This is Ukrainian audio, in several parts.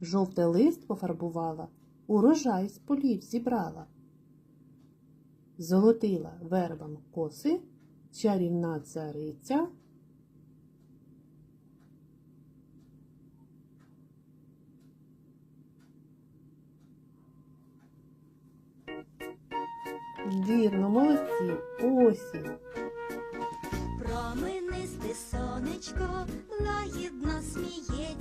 жовте лист пофарбувала, урожай з полів зібрала. Золотила вербам коси, чарівна цариця. Вірно, молодці, осінь. Променисте сонечко лагідно сміється,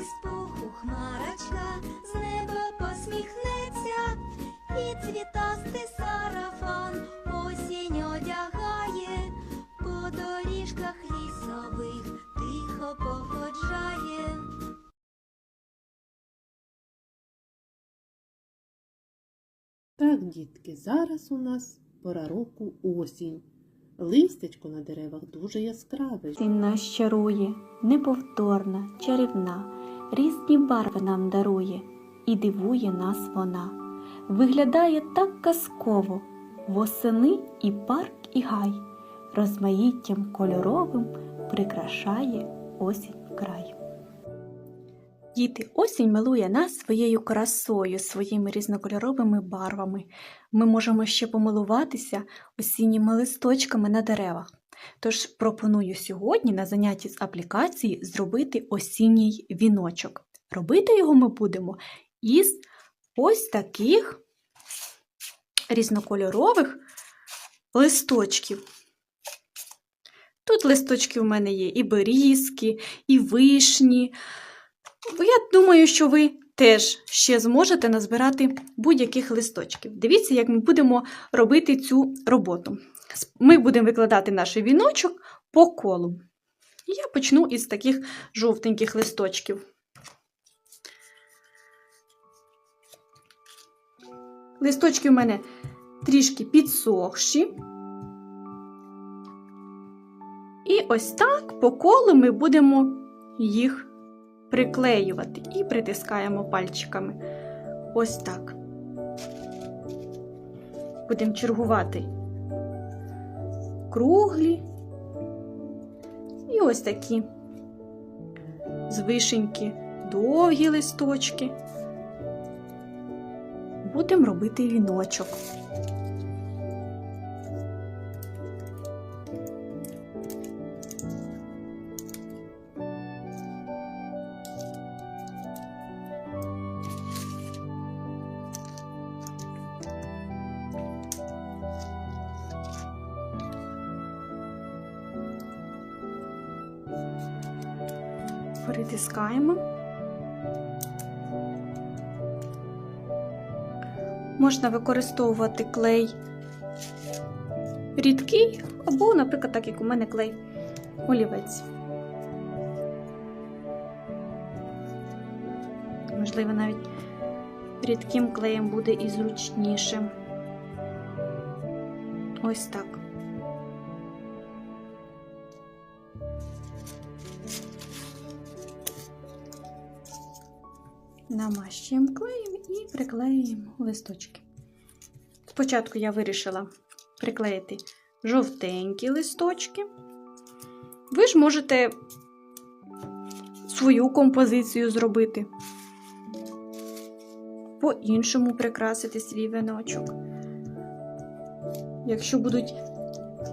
із пуху хмарочка з неба посміхнеться, і цвітастий сарафан осінь одягає, по доріжках лісових тихо походжає. Так, дітки, зараз у нас пора року осінь. Листячко на деревах дуже яскраве. Осінь нас чарує, неповторна, чарівна, різні барви нам дарує і дивує нас вона. Виглядає так казково, восени і парк, і гай, розмаїттям кольоровим прикрашає осінь край. Діти, осінь милує нас своєю красою, своїми різнокольоровими барвами. Ми можемо ще помилуватися осінніми листочками на деревах. Тож пропоную сьогодні на занятті з аплікації зробити осінній віночок. Робити його ми будемо із ось таких різнокольорових листочків. Тут листочки у мене є і берізки, і вишні. Я думаю, що ви теж ще зможете назбирати будь-яких листочків. Дивіться, як ми будемо робити цю роботу. Ми будемо викладати наш віночок по колу. Я почну із таких жовтеньких листочків. Листочки у мене трішки підсохші. І ось так по колу ми будемо їх приклеювати і притискаємо пальчиками. Ось так. Будемо чергувати круглі і ось такі з вишеньки довгі листочки. Будемо робити віночок. Притискаємо. Можна використовувати клей рідкий, або, наприклад, так як у мене клей олівець. Можливо, навіть рідким клеєм буде і зручніше. Ось так. Намащуємо клеєм і приклеюємо листочки. Спочатку я вирішила приклеїти жовтенькі листочки. Ви ж можете свою композицію зробити, по-іншому прикрасити свій віночок. Якщо будуть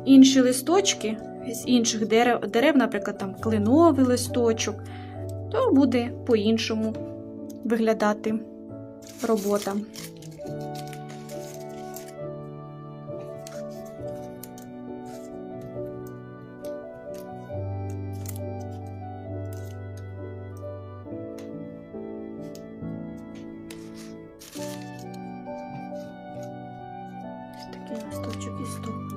інші листочки з інших дерев, дерев, наприклад, там кленовий листочок, то буде по-іншому виглядати робота. Такий листочок із тополі.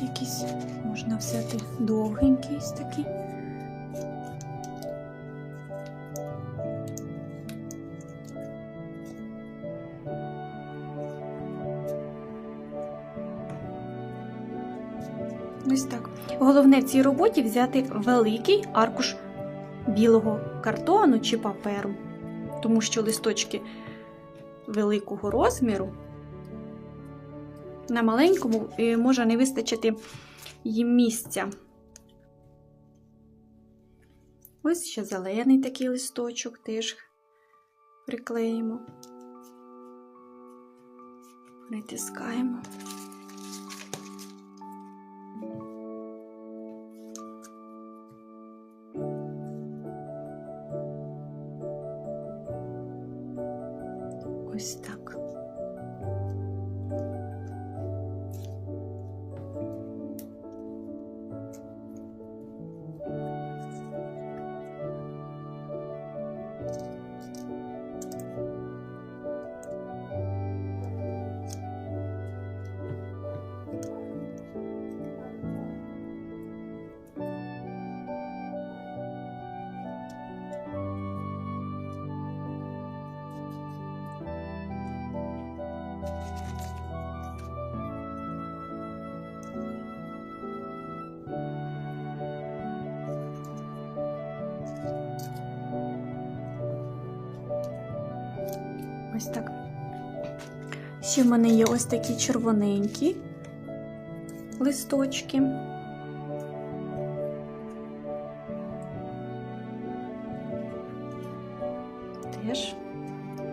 Ще якісь можна взяти довгенький такий. Ось так. Головне в цій роботі взяти великий аркуш білого картону чи паперу, тому що листочки великого розміру. На маленькому може не вистачити їм місця. Ось ще зелений такий листочок теж приклеїмо. Притискаємо. Ось так. Ось так. Ще в мене є ось такі червоненькі листочки. Теж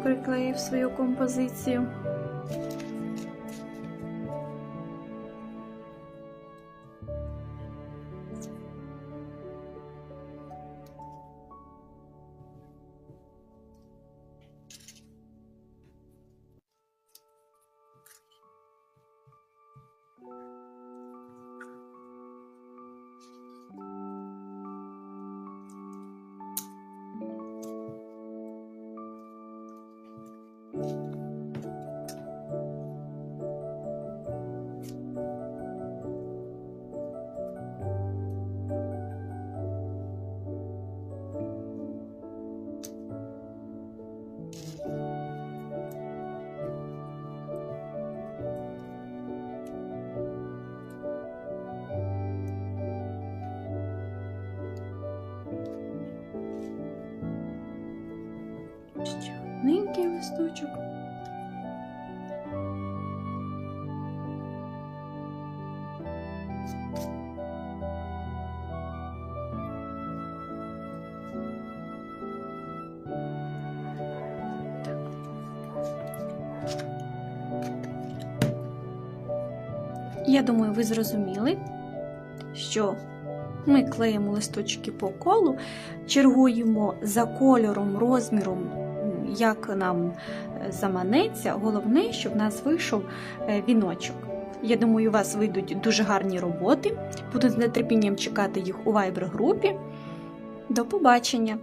приклеїв свою композицію. Ще одненький листочок. Я думаю, ви зрозуміли, що ми клеїмо листочки по колу, чергуємо за кольором, розміром, як нам е, заманеться. Головне, щоб в нас вийшов е, віночок. Я думаю, у вас вийдуть дуже гарні роботи. Буду з нетерпінням чекати їх у вайбер-групі. До побачення!